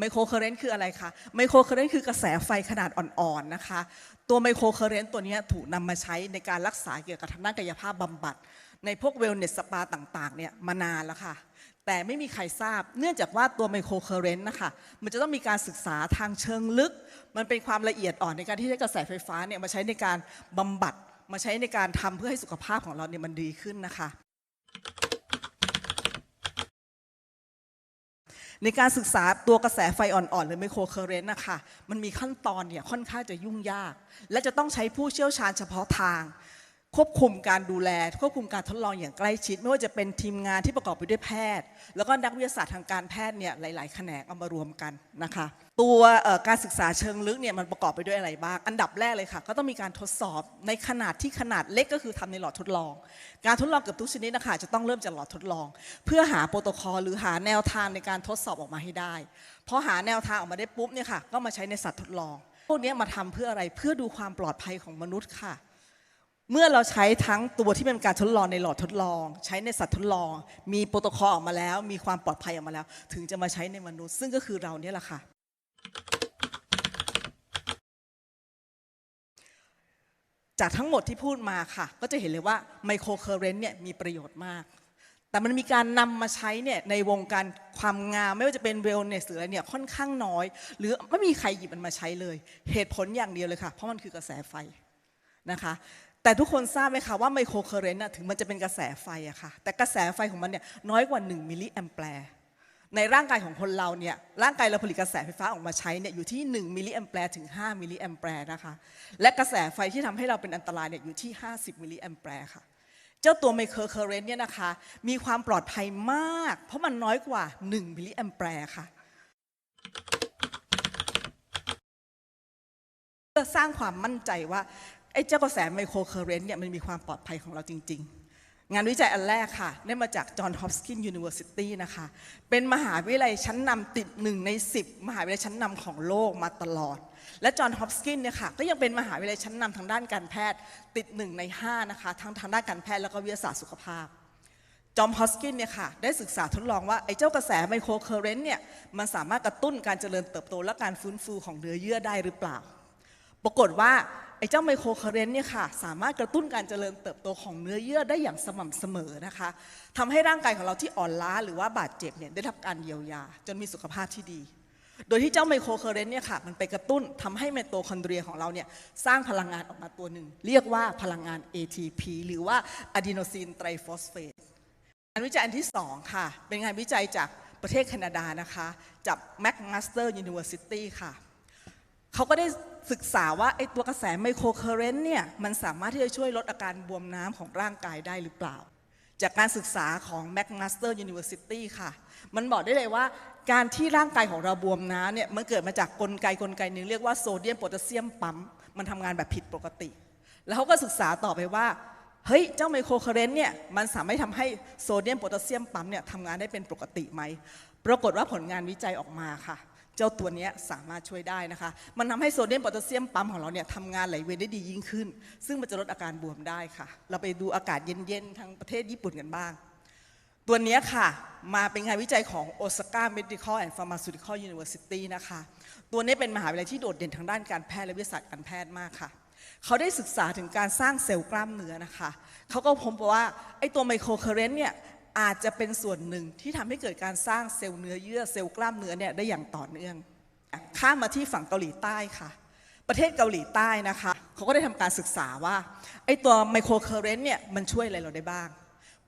ไมโครเคอร์เรนต์คืออะไรคะไมโครเคอร์เรนต์คือกระแสไฟขนาดอ่อนๆนะคะ ตัวไมโครเคอร์เรนต์ตัวนี้ถูกนำมาใช้ในการรักษาเกี่ยวกับทางด้านกายภาพบำบัด ในพวกเวลเนสสปาต่างๆเนี่ยมานานแล้วค่ะ แต่ไม่มีใครทราบ เนื่องจากว่าตัวไมโครเคอร์เรนต์นะคะมันจะต้องมีการศึกษาทางเชิงลึก มันเป็นความละเอียดอ่อนในการที่ใช้กระแสไฟฟ้าเนี่ยมาใช้ในการบำบัดมาใช้ในการทำเพื่อให้สุขภาพของเราเนี่ยมันดีขึ้นนะคะ ในการศึกษาตัวกระแสไฟอ่อนๆหรือไมโครเคอร์เรนต์นะคะมันมีขั้นตอนเนี่ยค่อนข้างจะยุ่งยาก และจะต้องใช้ผู้เชี่ยวชาญเฉพาะทาง ควบคุมการดูแล ควบคุมการทดลองอย่างใกล้ชิด ไม่ว่าจะเป็นทีมงานที่ประกอบไปด้วยแพทย์ แล้วก็นักวิทยาศาสตร์ทางการแพทย์เนี่ยหลาย ๆ แขนงเอามารวมกันนะคะ ตัวการศึกษาเชิงลึกเนี่ยมันประกอบไปด้วยอะไรบ้าง อันดับแรกเลยค่ะ ก็ต้องมีการทดสอบในขนาดที่ขนาดเล็กก็คือทำในหลอดทดลอง การทดลองเกือบทุกชนิดนะคะจะต้องเริ่มจากหลอดทดลอง เพื่อหาโปรโตคอลหรือหาแนวทางในการทดสอบออกมาให้ได้พอหาแนวทางออกมาได้ปุ๊บเนี่ยค่ะก็มาใช้ในสัตว์ทดลอง พวกนี้มาทำเพื่ออะไรเพื่อดูความปลอดภัยของมนุษย์ค่ะ เมื่อเราใช้ทั้งตัวที่เป็นการทดลองในหลอดทดลอง ใช้ในสัตว์ทดลอง มีโปรโตคอลออกมาแล้ว มีความปลอดภัยออกมาแล้ว ถึงจะมาใช้ในมนุษย์ ซึ่งก็คือเราเนี่ยแหละค่ะจากทั้งหมดที่พูดมาค่ะ ก็จะเห็นเลยว่าไมโครเคอร์เรนต์เนี่ยมีประโยชน์มาก แต่มันมีการนำมาใช้เนี่ยในวงการความงาม ไม่ว่าจะเป็นเวลเนสหรืออะไรเนี่ยค่อนข้างน้อย หรือไม่มีใครหยิบมันมาใช้เลย เหตุผลอย่างเดียวเลยค่ะ เพราะมันคือกระแสไฟนะคะ แต่ทุกคนทราบไหมคะว่าไมโครเคอร์เรนต์ถึงมันจะเป็นกระแสไฟอะค่ะแต่กระแสไฟของมันเนี่ยน้อยกว่า 1 มิลลิแอมแปร์ในร่างกายของคนเราเนี่ยร่างกายเราผลิตกระแสไฟฟ้าออกมาใช้เนี่ยอยู่ที่ 1 มิลลิแอมแปร์ถึง 5 มิลลิแอมแปร์นะคะและกระแสไฟที่ทำให้เราเป็นอันตรายเนี่ยอยู่ที่ 50 มิลลิแอมแปร์ค่ะเจ้าตัวไมโครเคอร์เรนต์เนี่ยนะคะมีความปลอดภัยมาก เพราะมันน้อยกว่า 1 มิลลิแอมแปร์ค่ะเพื่อสร้างความมั่นใจว่า ไอ้เจ้ากระแสไมโครเคอร์เรนต์เนี่ยมันมีความปลอดภัยของเราจริง ๆ งานวิจัยอันแรกค่ะ ได้มาจากจอห์นฮอปกินส์ยูนิเวอร์ซิตี้นะคะ เป็นมหาวิทยาลัยชั้นนำติดหนึ่งใน 10 มหาวิทยาลัยชั้นนำของโลกมาตลอด และจอห์นฮอปกินส์เนี่ยค่ะก็ยังเป็นมหาวิทยาลัยชั้นนำทางด้านการแพทย์ติดหนึ่งใน 5 นะคะ ทั้งทางด้านการแพทย์แล้วก็วิทยาศาสตร์สุขภาพจอมฮอสกินเนี่ยค่ะได้ศึกษาทดลองว่า ไอ้เจ้ากระแสไมโครเคอร์เรนต์เนี่ยมันสามารถกระตุ้นการเจริญเติบโตและการฟื้นฟูของเนื้อเยื่อได้หรือเปล่า ปรากฏว่าไอ้เจ้าไมโครเคอเรนต์เนี่ยค่ะสามารถกระตุ้นการเจริญเติบโตของเนื้อเยื่อได้อย่างสม่ำเสมอนะคะทำให้ร่างกายของเราที่อ่อนล้าหรือว่าบาดเจ็บเนี่ยได้รับการเยียวยา จนมีสุขภาพที่ดี โดยที่เจ้าไมโครเคอเรนต์เนี่ยค่ะมันไปกระตุ้นทำให้ไมโตคอนเดรียของเราเนี่ยสร้างพลังงานออกมาตัวหนึ่ง เรียกว่าพลังงาน ATP หรือว่าอะดีโนซีนไตรฟอสเฟตงานวิจัยอันที่ 2 ค่ะ เป็นงานวิจัยจากประเทศแคนาดานะคะจาก McMaster University ค่ะเขาก็ได้ ศึกษาว่าไอ้ตัวกระแสไมโครเคอร์เรนต์เนี่ยมันสามารถที่จะช่วยลดอาการบวมน้ำของร่างกายได้หรือเปล่า จากการศึกษาของ McMaster University ค่ะ มันบอกได้เลยว่าการที่ร่างกายของเราบวมน้ำเนี่ยมันเกิดมาจากกลไกกลไกหนึ่งเรียกว่าโซเดียมโพแทสเซียมปั๊มมันทำงานแบบผิดปกติ แล้วเขาก็ศึกษาต่อไปว่าเฮ้ย เจ้าไมโครเคอร์เรนต์เนี่ยมันสามารถทำให้โซเดียมโพแทสเซียมปั๊มเนี่ยทำงานได้เป็นปกติไหม ปรากฏว่าผลงานวิจัยออกมาค่ะ เจ้าตัวนี้สามารถช่วยได้นะคะ มันทำให้โซเดียมโพแทสเซียมปั๊มของเราเนี่ยทำงานไหลเวียนได้ดียิ่งขึ้น ซึ่งมันจะลดอาการบวมได้ค่ะ เราไปดูอากาศเย็นๆทางประเทศญี่ปุ่นกันบ้าง ตัวนี้ค่ะ มาเป็นงานวิจัยของ Osaka Medical and Pharmaceutical University นะคะ ตัวนี้เป็นมหาวิทยาลัยที่โดดเด่นทางด้านการแพทย์และวิทยาศาสตร์การแพทย์มากค่ะเขาได้ศึกษาถึงการสร้างเซลล์กล้ามเนื้อนะคะ เขาก็พบว่าไอ้ตัวไมโครเคอร์เรนต์เนี่ย อาจจะเป็นส่วนหนึ่งที่ทำให้เกิดการสร้างเซลล์เนื้อเยื่อเซลล์กล้ามเนื้อเนี่ยได้อย่างต่อเนื่อง ข้ามมาที่ฝั่งเกาหลีใต้ค่ะ ประเทศเกาหลีใต้นะคะเขาก็ได้ทำการศึกษาว่าไอ้ตัวไมโครเคอร์เรนต์เนี่ยมันช่วยอะไรเราได้บ้าง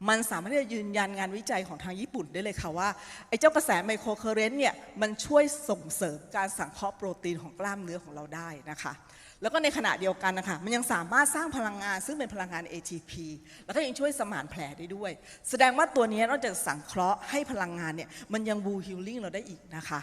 มันสามารถที่จะยืนยันงานวิจัยของทางญี่ปุ่นได้เลยค่ะว่าไอ้เจ้ากระแสไมโครเคอร์เรนต์เนี่ยมันช่วยส่งเสริมการสังเคราะห์โปรตีนของกล้ามเนื้อของเราได้นะคะ แล้วก็ในขณะเดียวกันนะคะมันยังสามารถสร้างพลังงานซึ่งเป็นพลังงาน ATP แล้วก็ยังช่วยสมานแผลได้ด้วย แสดงว่าตัวนี้นอกจากสังเคราะห์ให้พลังงานเนี่ยมันยังบูฮิลลิ่งเราได้อีกนะคะ